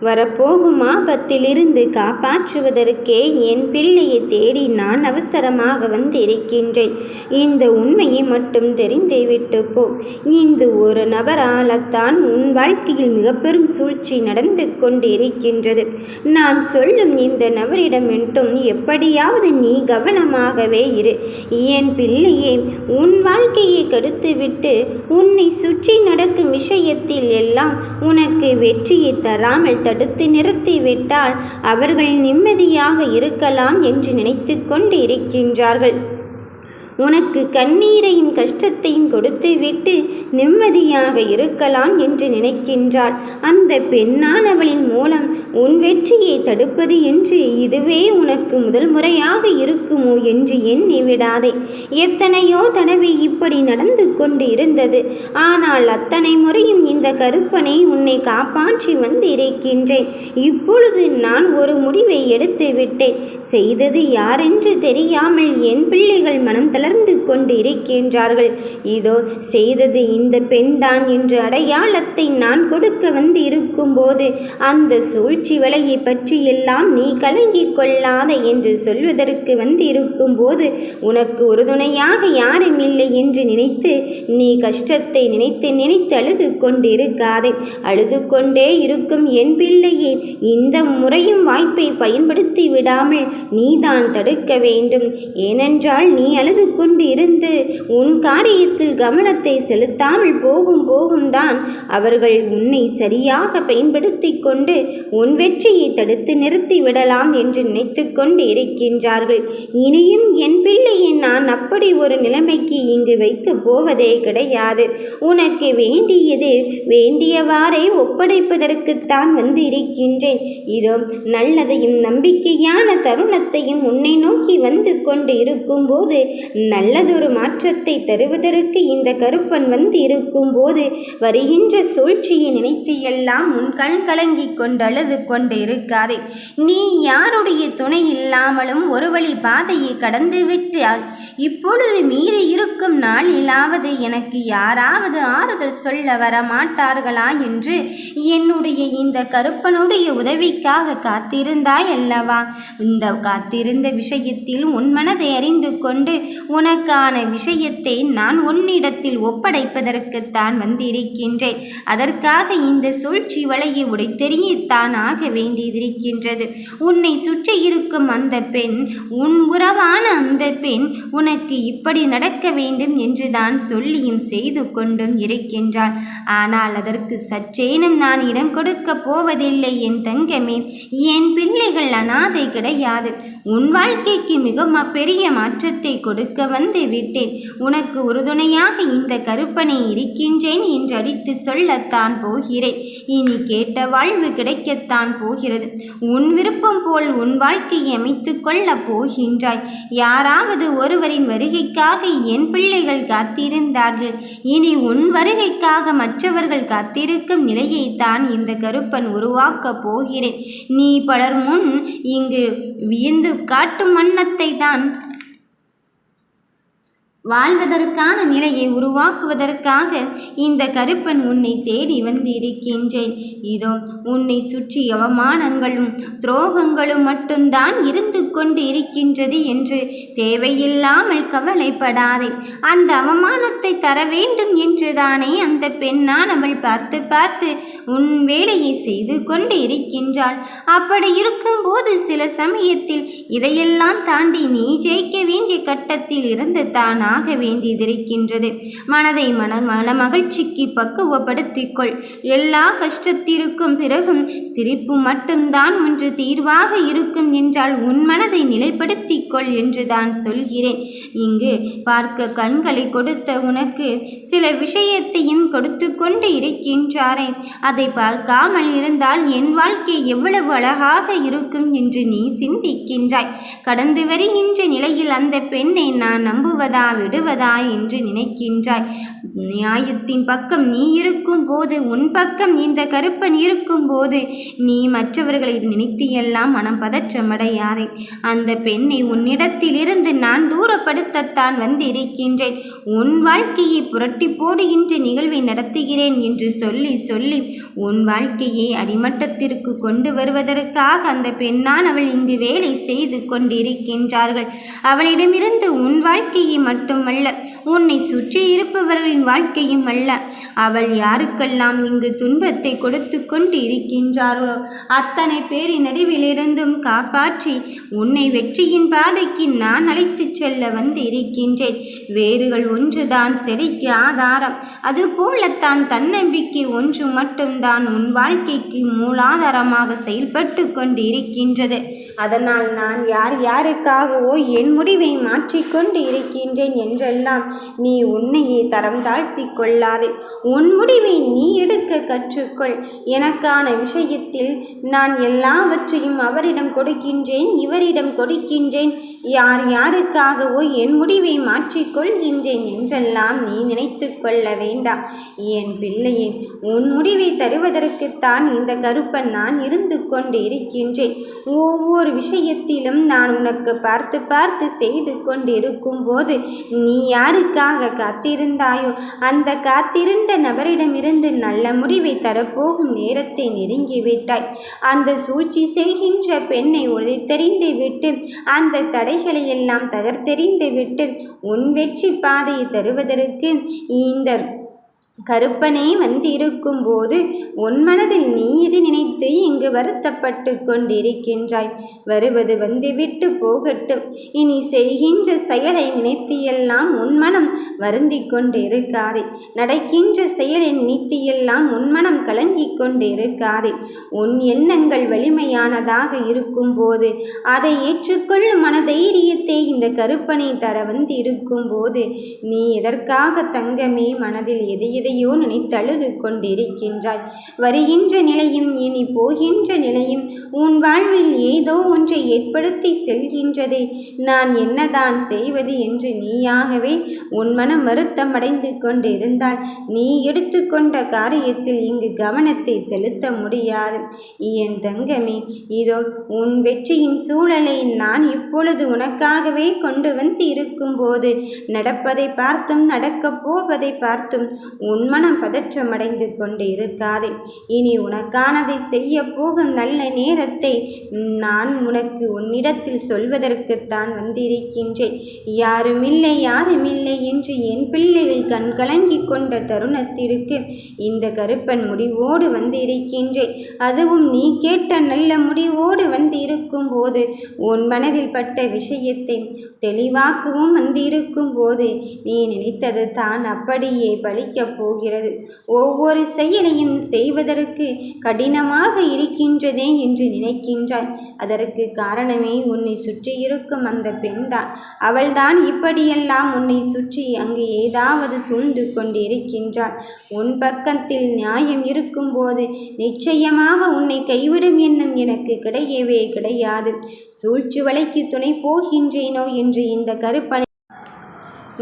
வரப்போகும் ஆபத்திலிருந்து காப்பாற்றுவதற்கே என் பிள்ளையை தேடி நான் அவசரமாக வந்திருக்கின்றேன். இந்த உண்மையை மட்டும் தெரிந்தே விட்டு போ இந்த ஒரு நபராலத்தான் உன் வாழ்க்கையில் மிக பெரும் சூழ்ச்சி நடந்து கொண்டிருக்கின்றது. நான் சொல்லும் இந்த நபரிடம் மட்டும் எப்படியாவது நீ கவனமாகவே இரு. என் பிள்ளையே உன் வாழ்க்கையை கெடுத்துவிட்டு உன்னை சுற்றி நடக்கும் விஷயத்தில் எல்லாம் உனக்கு வெற்றியை தராமல் தடுத்து நிறுத்திவிட்டால் அவர்கள் நிம்மதியாக இருக்கலாம் என்று நினைத்து கொண்டு இருக்கின்றார்கள் உனக்கு கண்ணீரையும் கஷ்டத்தையும் கொடுத்துவிட்டு நிம்மதியாக இருக்கலாம் என்று நினைக்கின்றாள். அந்த பெண்ணானவளின் மூலம் உன் வெற்றியை தடுப்பது என்று இதுவே உனக்கு முதல் முறையாக இருக்குமோ என்று எண்ணி விடாதே. எத்தனையோ தடவை இப்படி நடந்து கொண்டு இருந்தது ஆனால் அத்தனை முறையும் இந்த கருப்பனை உன்னை காப்பாற்றி வந்து இருக்கின்றேன் இப்பொழுது நான் ஒரு முடிவை எடுத்து விட்டேன். செய்தது யாரென்று தெரியாமல் என் பிள்ளைகள் மனம் தளர் தளர்ந்து கொண்டு இருக்கின்றார்கள் இதோ செய்தது இந்த பெண்தான் என்று அடையாளத்தை நான் கொடுக்க வந்து இருக்கும்போது அந்த சூழ்ச்சி வலையை பற்றி எல்லாம் நீ கலங்கிக் கொள்ளாத என்று சொல்வதற்கு வந்து இருக்கும்போது உனக்கு உறுதுணையாக யாரும் இல்லை என்று நினைத்து நீ கஷ்டத்தை நினைத்து நினைத்து அழுது கொண்டிருக்காதே. அழுது கொண்டே இருக்கும் என் பிள்ளையே இந்த முறையும் வாய்ப்பை பயன்படுத்தி விடாமல் நீதான் தடுக்க வேண்டும். ஏனென்றால் நீ அழுது கொண்டிருந்து உன் காரியத்தில் கவனத்தை செலுத்தாமல் போகும் போகும் தான் அவர்கள் உன்னை சரியாக பயன்படுத்தி கொண்டு உன் வெற்றியை தடுத்து நிறுத்தி விடலாம் என்று நினைத்து கொண்டு இருக்கின்றார்கள். இனியும் என் பிள்ளையை நான் அப்படி ஒரு நிலைமைக்கு இங்கு வைக்கப் போவதே கிடையாது. உனக்கு வேண்டியது வேண்டியவாறே ஒப்படைப்பதற்குத்தான் வந்து இருக்கின்றேன். இதோ நல்லதையும் நம்பிக்கையான தருணத்தையும் உன்னை நோக்கி வந்து கொண்டு இருக்கும்போது நல்லதொரு மாற்றத்தை தருவதற்கு இந்த கருப்பன் வந்து இருக்கும்போது வருகின்ற சூழ்ச்சியை நினைத்து எல்லாம் உன் கண் கலங்கி கொண்டு அழுது கொண்டு இருக்காதே நீ யாருடைய துணை இல்லாமலும் ஒரு வழி பாதையை கடந்து விட்டால் இப்பொழுது மீறி இருக்கும் நாளிலாவது எனக்கு யாராவது ஆறுதல் சொல்ல வர மாட்டார்களா என்று என்னுடைய இந்த கருப்பனுடைய உதவிக்காக காத்திருந்தாய் அல்லவா? இந்த காத்திருந்த விஷயத்தில் உன் மனதை அறிந்து கொண்டு உனக்கான விஷயத்தை நான் உன்னிடத்தில் ஒப்படைப்பதற்குத்தான் வந்திருக்கின்றேன். அதற்காக இந்த சூழ்ச்சி வலையை உடைத்தெறியத்தான் ஆக வேண்டியதிருக்கின்றது உன்னை சுற்றி இருக்கும் அந்த பெண் உன் உறவான அந்த பெண் உனக்கு இப்படி நடக்க வேண்டும் என்று தான் சொல்லியும் செய்து கொண்டும் இருக்கின்றாள். ஆனால் அதற்கு சற்றேனும் நான் இடம் கொடுக்க போவதில்லை என் தங்கமே. என் பிள்ளைகள் அனாதை கிடையாது. உன் வாழ்க்கைக்கு மிக பெரிய மாற்றத்தை கொடுக்க வந்து விட்டேன். உனக்கு உறுதுணையாக இந்த கருப்பனை இருக்கின்றேன் என்றடித்து சொல்லத்தான் போகிறேன். இனி கேட்ட வாழ்வு கிடைக்கத்தான் போகிறது. உன் விருப்பம் போல் உன் வாழ்க்கையை அமைத்து கொள்ளப் போகின்றாய். யாராவது ஒருவரின் வருகைக்காக என் பிள்ளைகள் காத்திருந்தார்கள். இனி உன் வருகைக்காக மற்றவர்கள் காத்திருக்கும் நிலையைத்தான் இந்த கருப்பன் உருவாக்கப் போகிறேன். நீ பலர் முன் இங்கு வியந்து காட்டும் வண்ணத்தை தான் வாழ்வதற்கான நிலையை உருவாக்குவதற்காக இந்த கருப்பன் உன்னை தேடி வந்து இருக்கின்றேன் இதோ உன்னை சுற்றி அவமானங்களும் துரோகங்களும் மட்டும்தான் இருந்து கொண்டு இருக்கின்றது என்று தேவையில்லாமல் கவலைப்படாதே. அந்த அவமானத்தை தர வேண்டும் என்றுதானே அந்த பெண்ணான் அவள் பார்த்து பார்த்து உன் வேலையை செய்து கொண்டு இருக்கின்றாள் அப்படி இருக்கும்போது சில சமயத்தில் இதையெல்லாம் தாண்டி நீ ஜெயிக்க வேண்டிய கட்டத்தில் இருந்து தானா? ஆக வேண்டியதிருக்கின்றது. மனதை மன மன மகிழ்ச்சிக்கு பக்குவப்படுத்திக்கொள். எல்லா கஷ்டத்திற்கும் பிறகும் சிரிப்பு மட்டும்தான் ஒன்று தீர்வாக இருக்கும் என்றால் உன் மனதை நிலைப்படுத்திக்கொள் என்று தான் சொல்கிறேன். இங்கு பார்க்க கண்களை கொடுத்த உனக்கு சில விஷயத்தையும் கொடுத்து கொண்டு இருக்கின்றாரே. அதை பார்க்காமல் இருந்தால் என் வாழ்க்கை எவ்வளவு அழகாக இருக்கும் என்று நீ சிந்திக்கின்றாய். கடந்து வருகின்ற நிலையில் அந்த பெண்ணை நான் நம்புவதா விடுவதா என்று நினைக்கின்றாய். நியாயத்தின் பக்கம் நீ இருக்கும் போது உன் பக்கம் இந்த கருப்பன் இருக்கும் போது நீ மற்றவர்களை நினைத்து எல்லாம் மனம் பதற்றமடையாதே. அந்த பெண்ணை உன்னிடத்திலிருந்து நான் தூரப்படுத்தத்தான் வந்திருக்கின்றேன். உன் வாழ்க்கையை புரட்டி போடுகின்ற நிகழ்வை நடத்துகிறேன் என்று சொல்லி சொல்லி உன் வாழ்க்கையை அடிமட்டத்திற்கு கொண்டு வருவதற்காக அந்த பெண்ணான் அவள் இங்கு வேலை செய்து கொண்டிருக்கின்றார்கள். அவளிடமிருந்து உன் வாழ்க்கையை மட்டும் மட்டுமல்ல உன்னை சுற்றி இருப்பவர்களின் வாழ்க்கையும் அல்ல. அவள் யாருக்கெல்லாம் இங்கு துன்பத்தை கொடுத்து கொண்டு இருக்கின்றாரோ அத்தனை பேரின் நடுவிலிருந்தும் காப்பாற்றி உன்னை வெற்றியின் பாதைக்கு நான் அழைத்துச் செல்ல வந்து இருக்கின்றேன் வேர்கள் ஒன்றுதான் செடிக்கு ஆதாரம். அதுபோலத்தான் தன்னம்பிக்கை ஒன்று மட்டும்தான் உன் வாழ்க்கைக்கு மூலாதாரமாக செயல்பட்டு கொண்டு இருக்கின்றது அதனால் நான் யார் யாருக்காகவோ என் முடிவை மாற்றிக்கொண்டு இருக்கின்றேன் என்றெல்லாம் நீ உன்னையே தரம் தாழ்த்தி கொள்ளாதே. உன் முடிவை நீ எடுக்க கற்றுக்கொள். எனக்கான விஷயத்தில் நான் எல்லாவற்றையும் அவரிடம் கொடுக்கின்றேன் இவரிடம் கொடுக்கின்றேன். யார் யாருக்காகவோ என் முடிவை மாற்றிக்கொள்கின்றேன் என்றெல்லாம் நீ நினைத்து கொள்ள வேண்டாம். என் பிள்ளையே உன் முடிவை தருவதற்குத்தான் இந்த கருப்பன் நான் இருந்து கொண்டு இருக்கின்றேன். ஒவ்வொரு விஷயத்திலும் நான் உனக்கு பார்த்து பார்த்து செய்து கொண்டு இருக்கும்போது நீ யாருக்காக காத்திருந்தாயோ? அந்த காத்திருந்த நபரிடமிருந்து நல்ல முடிவை தரப்போகும் நேரத்தை நெருங்கிவிட்டாய். அந்த சூழ்ச்சி செய்கின்ற பெண்ணை உழைத்தெறிந்து விட்டு அந்த தடைகளை எல்லாம் தகர்த்தெறிந்து விட்டு உன் வெற்றி பாதையை தருவதற்கு இந்த கருப்பனே வந்திருக்கும் போது உன் மனதில் நீ இது நினைத்து இங்கு வருத்தப்பட்டு கொண்டிருக்கின்றாய்? வருவது வந்துவிட்டு போகட்டும். இனி செய்கின்ற செயலை நினைத்து எல்லாம் உன் மனம் வருந்தி கொண்டிருக்காதே. நடக்கின்ற செயலை நினைத்து எல்லாம் உன் மனம் கலங்கி கொண்டிருக்காதே. உன் எண்ணங்கள் வலிமையானதாக இருக்கும் போது அதை ஏற்றுக்கொள்ளும் மனதைரியத்தை இந்த கருப்பனை தர வந்து இருக்கும் போது நீ எதற்காக தங்கமே மனதில் எதை எதையோ நினைத்தழுது கொண்டிருக்கின்றாய். வருகின்ற நிலையும் இனி போகின்ற நிலையும் உன் வாழ்வில் ஏதோ ஒன்றை ஏற்படுத்தி செல்கின்றதே. நான் என்னதான் செய்வது என்று நீயாகவே உன் மனம் வருத்தமடைந்து கொண்டிருந்தால் நீ எடுத்துக்கொண்ட காரியத்தில் இங்கு கவனத்தை செலுத்த முடியாது. என் தங்கமே இதோ உன் வெற்றியின் சூழலை நான் இப்பொழுது உனக்காகவே கொண்டு வந்து இருக்கும்போது நடப்பதை பார்த்தும் நடக்கப் போவதை பார்த்தும் உன் உன் மனம் பதற்றமடைந்து கொண்டு இருக்காதே இனி உனக்கானதை செய்ய போகும் நல்ல நேரத்தை நான் உனக்கு உன்னிடத்தில் சொல்வதற்குத்தான் வந்திருக்கின்றேன். யாருமில்லை யாருமில்லை என்று என் பிள்ளைகள் கண் கலங்கி கொண்ட தருணத்திற்கு இந்த கருப்பன் முடிவோடு வந்திருக்கின்றேன். அதுவும் நீ கேட்ட நல்ல முடிவோடு வந்து இருக்கும் போது உன் மனதில் பட்ட விஷயத்தை தெளிவாக்கவும் வந்திருக்கும் போது நீ நினைத்தது தான் அப்படியே பழிக்கப் போ போகிறது. ஒவ்வொரு செயலையும் செய்வதற்கு கடினமாக இருக்கின்றதே என்று நினைக்கின்றாய். அதற்கு காரணமே உன்னை சுற்றி இருக்கும் அந்த பெண்தான். அவள்தான் இப்படியெல்லாம் உன்னை சுற்றி அங்கு ஏதாவது சூழ்ந்து கொண்டிருக்கின்றாள். உன் பக்கத்தில் நியாயம் இருக்கும்போது நிச்சயமாக உன்னை கைவிடும் எண்ணம் எனக்கு கிடையவே கிடையாது. சூழ்ச்சி வலைக்கு துணை போகின்றேனோ என்று இந்த கருப்பனை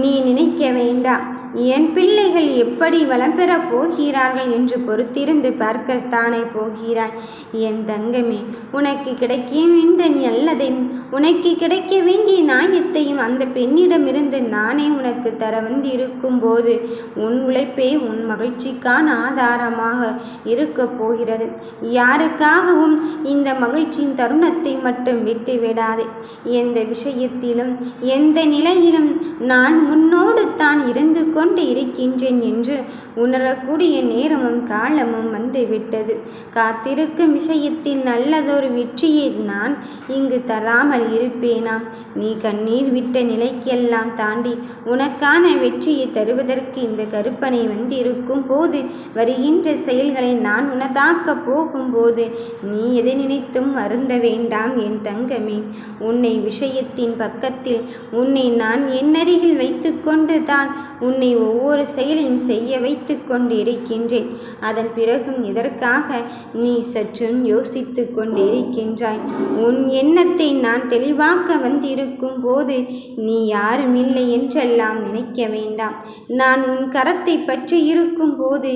நீ நினைக்க வேண்டாம். என் பிள்ளைகள் எப்படி வளம் பெறப் போகிறார்கள் என்று பொறுத்திருந்து பார்க்கத்தானே போகிறாய்? என் தங்கமே உனக்கு கிடைக்க வேண்டிய நல்லதையும் உனக்கு கிடைக்க வேண்டிய நாயத்தையும் அந்த பெண்ணிடமிருந்து நானே உனக்கு தர வந்து இருக்கும்போது உன் உழைப்பே உன் மகிழ்ச்சிக்கான ஆதாரமாக இருக்கப் போகிறது. யாருக்காகவும் இந்த மகிழ்ச்சியின் தருணத்தை மட்டும் விட்டு விடாதே. எந்த விஷயத்திலும் எந்த நிலையிலும் நான் முன்னோடு தான் இருந்து கொண்டு இருக்கின்றேன் என்று உணரக்கூடிய நேரமும் காலமும் வந்துவிட்டது. காத்திருக்கும் விஷயத்தில் நல்லதொரு வெற்றியை நான் இங்கு தராமல் இருப்பேனாம் நீ கண்ணீர் விட்ட நிலைக்கெல்லாம் தாண்டி உனக்கான வெற்றியை தருவதற்கு இந்த கருப்பனை வந்திருக்கும் போது வருகின்ற செயல்களை நான் உனதாக்கப் போகும்போது நீ எதை நினைத்தும் அருந்த வேண்டாம் என் தங்கமே. உன்னை விஷயத்தின் பக்கத்தில் உன்னை நான் என்னருகில் வைத்துக்கொண்டு தான் உன்னை ஒவ்வொரு செயலையும் செய்ய வைத்து கொண்டிருக்கின்றேன். அதன் பிறகும் இதற்காக நீ சற்றும் யோசித்து கொண்டிருக்கின்றாய். உன் எண்ணத்தை நான் தெளிவாக்க வந்திருக்கும் போது நீ யாரும் இல்லை என்றெல்லாம் நினைக்க வேண்டாம். நான் உன் கரத்தை பற்றி இருக்கும் போது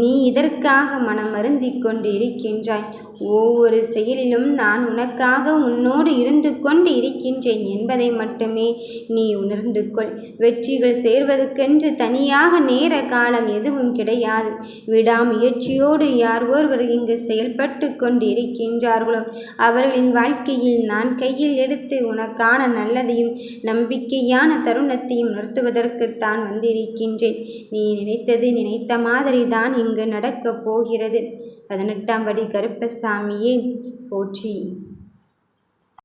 நீ இதற்காக மனம் மனமருந்திக் கொண்டிருக்கின்றாய். ஒவ்வொரு செயலிலும் நான் உனக்காக உன்னோடு இருந்து கொண்டு இருக்கின்றேன் என்பதை மட்டுமே நீ உணர்ந்து கொள். வெற்றிகள் சேர்வதற்கென்று தனியாக நேர காலம் எதுவும் கிடையாது. விடாமுயற்சியோடு யார் ஒருவர் இங்கு செயல்பட்டு கொண்டிருக்கின்றார்களோ அவர்களின் வாழ்க்கையில் நான் கையில் எடுத்து உனக்கான நல்லதையும் நம்பிக்கையான தருணத்தையும் நடத்துவதற்குத்தான் வந்திருக்கின்றேன். நீ நினைத்தது நினைத்த மாதிரி தான் இங்கு நடக்கப் போகிறது. பதினெட்டாம் படி கருப்பசாமியே போற்றி.